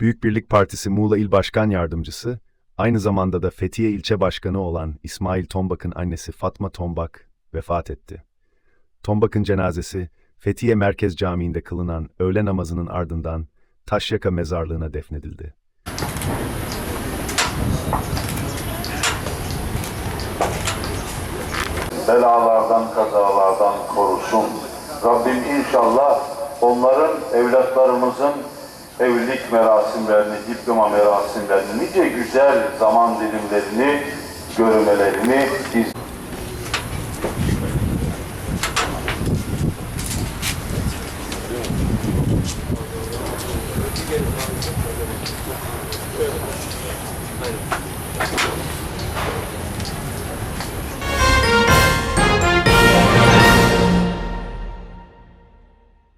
Büyük Birlik Partisi Muğla İl Başkan Yardımcısı, aynı zamanda da Fethiye İlçe Başkanı olan İsmail Tombak'ın annesi Fatma Tombak vefat etti. Tombak'ın cenazesi Fethiye Merkez Camii'nde kılınan öğle namazının ardından Taşyaka mezarlığına defnedildi. belalardan, kazalardan korusun. Rabbim inşallah onların, evlatlarımızın evlilik merasimlerini, diploma merasimlerini, nice güzel zaman dilimlerini görmelerini biz